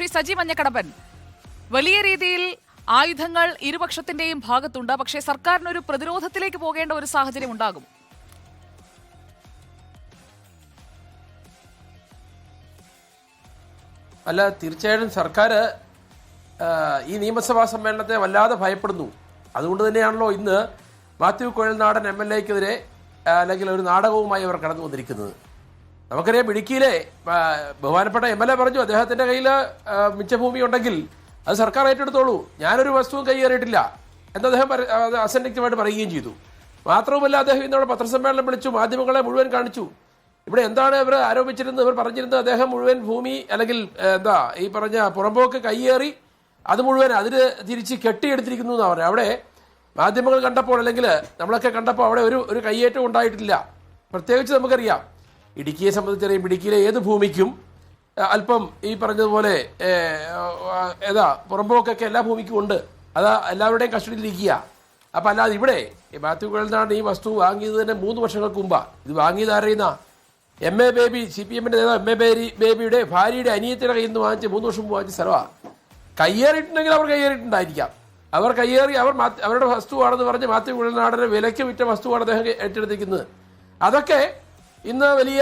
ശ്രീ സജി മഞ്ഞക്കടപ്പൻ. വലിയ രീതിയിൽ ആയുധങ്ങൾ ഇരുപക്ഷത്തിന്റെയും ഭാഗത്തുണ്ട്. പക്ഷേ സർക്കാരിനൊരു പ്രതിരോധത്തിലേക്ക് പോകേണ്ട ഒരു സാഹചര്യം ഉണ്ടാകും. അല്ല തീർച്ചയായിട്ടും സർക്കാർ ഈ നിയമസഭാ സമ്മേളനത്തെ വല്ലാതെ ഭയപ്പെടുന്നു. അതുകൊണ്ട് തന്നെയാണല്ലോ ഇന്ന് മാത്യു കുഴൽനാടൻ എം എൽ എക്കെതിരെ അല്ലെങ്കിൽ ഒരു നാടകവുമായി അവർ കടന്നു വന്നിരിക്കുന്നത് നമുക്കറിയാം ഇടുക്കിയിലെ ബഹുമാനപ്പെട്ട എം എൽ എ പറഞ്ഞു അദ്ദേഹത്തിന്റെ കയ്യിൽ മിച്ചഭൂമി ഉണ്ടെങ്കിൽ അത് സർക്കാർ ഏറ്റെടുത്തോളൂ. ഞാനൊരു വസ്തുവും കൈയേറിയിട്ടില്ല എന്ന് അദ്ദേഹം അസന്നിഗ്ധമായിട്ട് പറയുകയും ചെയ്തു. മാത്രവുമല്ല അദ്ദേഹം ഇന്നോട് പത്രസമ്മേളനം വിളിച്ചു മാധ്യമങ്ങളെ മുഴുവൻ കാണിച്ചു. ഇവിടെ എന്താണ് ഇവർ ആരോപിച്ചിരുന്നത്? ഇവർ പറഞ്ഞിരുന്നത് അദ്ദേഹം മുഴുവൻ ഭൂമി അല്ലെങ്കിൽ എന്താ ഈ പറഞ്ഞ പുറമ്പോക്ക് കയ്യേറി അത് മുഴുവൻ അതിന് തിരിച്ച് കെട്ടിയെടുത്തിരിക്കുന്നു എന്നാണ് പറഞ്ഞത്. അവിടെ മാധ്യമങ്ങൾ കണ്ടപ്പോൾ അല്ലെങ്കിൽ നമ്മളൊക്കെ കണ്ടപ്പോൾ അവിടെ ഒരു ഒരു കയ്യേറ്റം ഉണ്ടായിട്ടില്ല. പ്രത്യേകിച്ച് നമുക്കറിയാം. ഇടുക്കിയെ സംബന്ധിച്ചറിയാം ഇടുക്കിയിലെ ഏത് ഭൂമിക്കും അല്പം ഈ പറഞ്ഞതുപോലെ ഏതാ പുറമ്പോക്കൊക്കെ എല്ലാ ഭൂമിക്കും ഉണ്ട്. അത് എല്ലാവരുടെയും കസ്റ്റഡിയിലിരിക്കുക അപ്പം അല്ലാതെ ഇവിടെ മാത്യു കുഴൽനാട് ഈ വസ്തു വാങ്ങിയത് തന്നെ മൂന്ന് വർഷങ്ങൾക്ക് മുമ്പാണ് ഇത് വാങ്ങിയത് അറിയുന്ന M A Baby C P എമ്മിന്റെ നേതാവ് എം എ ബേബി ബേബിയുടെ ഭാര്യയുടെ അനിയത്തിയുടെ കയ്യിൽ നിന്ന് വാങ്ങിച്ച് മൂന്ന് വർഷം മുമ്പ് വാങ്ങിച്ച സ്ഥലമാണ് കയ്യേറിയിട്ടുണ്ടെങ്കിൽ അവർ കയ്യേറിയിട്ടുണ്ടായിരിക്കാം. അവർ കയ്യേറി അവർ അവരുടെ വസ്തുവാണെന്ന് പറഞ്ഞ് മാത്യു കുഴൽനാടിന് വിലയ്ക്ക് വിറ്റ വസ്തുവാണ് അദ്ദേഹം ഏറ്റെടുത്തിരിക്കുന്നത്. അതൊക്കെ ഇന്ന് വലിയ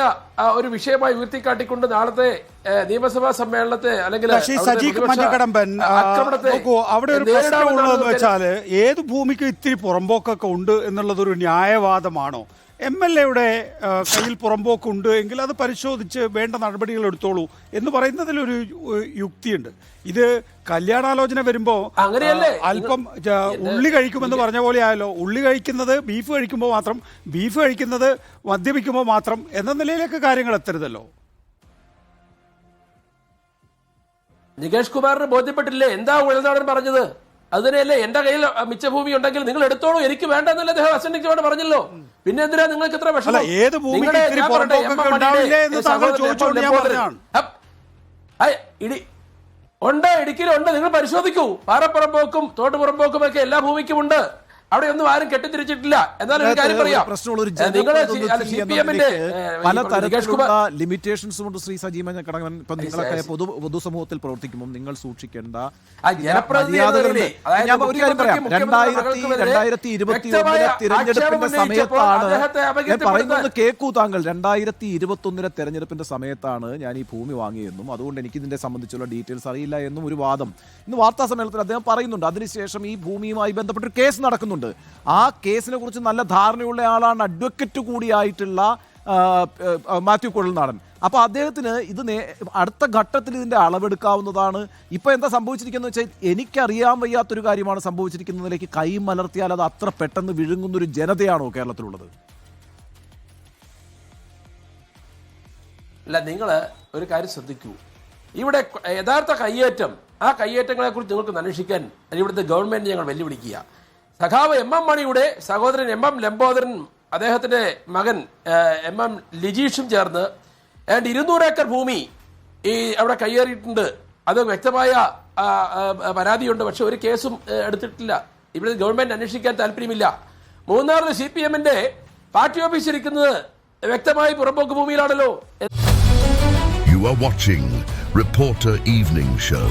ഒരു വിഷയമായി ഉയർത്തിക്കാട്ടിക്കൊണ്ട് നാളത്തെ നിയമസഭാ സമ്മേളനത്തെ അല്ലെങ്കിൽ മഞ്ഞക്കടമ്പൻ നോക്കൂ അവിടെ ഒരു പ്രശ്നം പ്രശ്നമുള്ളതെന്ന് വെച്ചാൽ ഏത് ഭൂമിക്കും ഇത്തിരി പുറമ്പോക്കൊക്കെ ഉണ്ട് എന്നുള്ളത് ഒരു ന്യായവാദമാണോ? എം എൽ എയുടെ കയ്യിൽ പുറമ്പോക്കുണ്ട് എങ്കിൽ അത് പരിശോധിച്ച് വേണ്ട നടപടികൾ എടുത്തോളൂ എന്ന് പറയുന്നതിലൊരു ഒരു യുക്തിയുണ്ട്. ഇത് കല്യാണാലോചന വരുമ്പോ അങ്ങനെയല്ലേ? അല്പം ഉള്ളി കഴിക്കുമെന്ന് പറഞ്ഞ പോലെ ആയല്ലോ. ഉള്ളി കഴിക്കുന്നത് ബീഫ് കഴിക്കുമ്പോൾ മാത്രം ബീഫ് കഴിക്കുന്നത് മദ്യപിക്കുമ്പോൾ മാത്രം എന്ന നിലയിലേക്ക് കാര്യങ്ങൾ എത്തരുതല്ലോ. നികേഷ് കുമാറിന് ബോധ്യപ്പെട്ടില്ലേ? എന്താ ഉള്ളതാണെന്ന് പറഞ്ഞത്? അത് തന്നെയല്ലേ എന്റെ കയ്യിൽ മിച്ചഭൂമി ഉണ്ടെങ്കിൽ നിങ്ങൾ എടുത്തോളൂ എനിക്ക് വേണ്ടെന്നല്ലേ അദ്ദേഹം അസന്നിഗ്ധമായിട്ട് പറഞ്ഞല്ലോ. പിന്നെ എന്തിനാ നിങ്ങൾക്ക് ഇത്ര വിഷമം? ഇടി. ഉണ്ട് ഇടുക്കിയിലുണ്ട് നിങ്ങൾ പരിശോധിക്കൂ. പാറപ്പുറമ്പോക്കും തോട്ടുപുറമ്പോക്കും ഒക്കെ എല്ലാ ഭൂമിക്കും ഉണ്ട് അവിടെ ഒന്നും ആരും കെട്ടിത്തിരിച്ചിട്ടില്ല. എന്നാലും ഒരു കാര്യം പറയാം. പല തരത്തിലുള്ള ശ്രീ സജീവൻ കടകൻ ഇപ്പൊ നിങ്ങളൊക്കെ പൊതു പൊതുസമൂഹത്തിൽ പ്രവർത്തിക്കുമ്പോൾ നിങ്ങൾ സൂക്ഷിക്കേണ്ട ഒരു കാര്യം പറയാം. രണ്ടായിരത്തി രണ്ടായിരത്തി ഇരുപത്തി ഒന്നിലെ തിരഞ്ഞെടുപ്പിന്റെ സമയത്താണ് ഞാൻ പറയുന്നത് കേൾക്കൂ താങ്കൾ. രണ്ടായിരത്തി ഇരുപത്തി ഒന്നിലെ തെരഞ്ഞെടുപ്പിന്റെ സമയത്താണ് ഞാൻ ഈ ഭൂമി വാങ്ങിയെന്നും അതുകൊണ്ട് എനിക്ക് ഇതിനെ സംബന്ധിച്ചുള്ള ഡീറ്റെയിൽസ് അറിയില്ല എന്നും ഒരു വാദം. ഇന്ന് വാർത്താ സമ്മേളനത്തിൽ അദ്ദേഹം പറയുന്നുണ്ട്. അതിനുശേഷം ഈ ഭൂമിയുമായി ബന്ധപ്പെട്ട ഒരു കേസ് നടക്കുന്നുണ്ട്. ആ കേസിനെ കുറിച്ച് നല്ല ധാരണയുള്ള ആളാണ് അഡ്വക്കറ്റ് കൂടിയായിട്ടുള്ള മാത്യു കൊഴൽ മാത്യു കുഴൽനാടൻ. അപ്പൊ അദ്ദേഹത്തിന് ഇത് അടുത്ത ഘട്ടത്തിൽ ഇതിന്റെ അളവെടുക്കാവുന്നതാണ്. ഇപ്പോൾ എന്താ സംഭവിച്ചിരിക്കുന്നത് വെച്ചാൽ എനിക്കറിയാൻ വയ്യാത്തൊരു കാര്യമാണ് സംഭവിച്ചിരിക്കുന്നതിലേക്ക് കൈ മലർത്തിയാൽ അത് അത്ര പെട്ടെന്ന് വിഴുങ്ങുന്ന ഒരു ജനതയാണോ കേരളത്തിലുള്ളത്? അല്ല നിങ്ങൾ ഒരു കാര്യം ശ്രദ്ധിക്കൂ. ഇവിടെ യഥാർത്ഥ കയ്യേറ്റം ആ കയ്യേറ്റങ്ങളെ കുറിച്ച് നിങ്ങൾക്ക് അന്വേഷിക്കാൻ ഇവിടുത്തെ ഗവൺമെന്റ് ഞങ്ങൾ വെല്ലുവിളിക്കുക. സഖാവ് എം എം മണിയുടെ സഹോദരൻ എം എം ലംബോദരൻ അദ്ദേഹത്തിന്റെ മകൻ എം എം ലിജീഷും ചേർന്ന് ഏതാണ്ട് ഇരുന്നൂറ് ഏക്കർ ഭൂമി ഈ അവിടെ കയ്യേറിയിട്ടുണ്ട്. അത് വ്യക്തമായ പരാതിയുണ്ട്. പക്ഷെ ഒരു കേസും എടുത്തിട്ടില്ല. ഇവിടെ ഗവൺമെന്റ് അന്വേഷിക്കാൻ താല്പര്യമില്ല. മൂന്നാറിൽ സി പി എമ്മിന്റെ പാർട്ടി ഓഫീസ് ഇരിക്കുന്നത് വ്യക്തമായി പുറമ്പോക്ക് ഭൂമിയിലാണല്ലോ you are watching Reporter evening Show.